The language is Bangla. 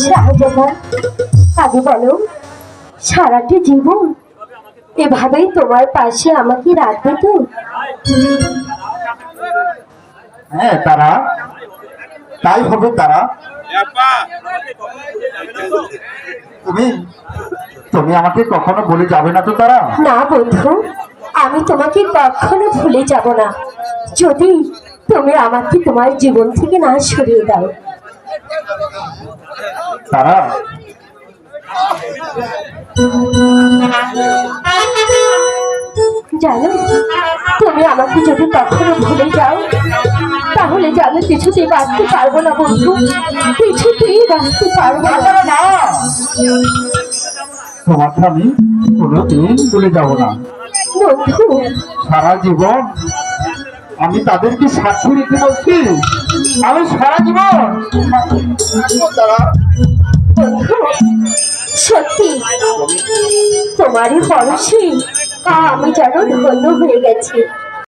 শাহজাহান আগে বলো সারাটি জীবন এভাবেই তোমার পাশে আমাকে রাখবে তো? হ্যাঁ তারা। তাই হবে তারা। তুমি তুমি আমাকে কখনো বলে যাবে না তো তারা? না বন্ধু আমি তোমাকে কখনো ভুলে যাব না। যদি তুমি আমাকে তোমার জীবন থেকে না সরিয়ে দাও তারা জানো তুমি আমাকে যদি কখনো ভুলে যাও তাহলে জানো কিছুতেই বাঁচতে পারব না বন্ধু। কিছুতেই বাঁচতে পারব না, তোমাকে আমি কোনোদিন ভুলে যাব না। বন্ধু সারা জীবন আমি তাদেরকে সাক্ষী রেখে বলছি। আমি সারা জীবন সত্যি, তোমারই পরশে আমি যেন ধন্য হয়ে গেছি।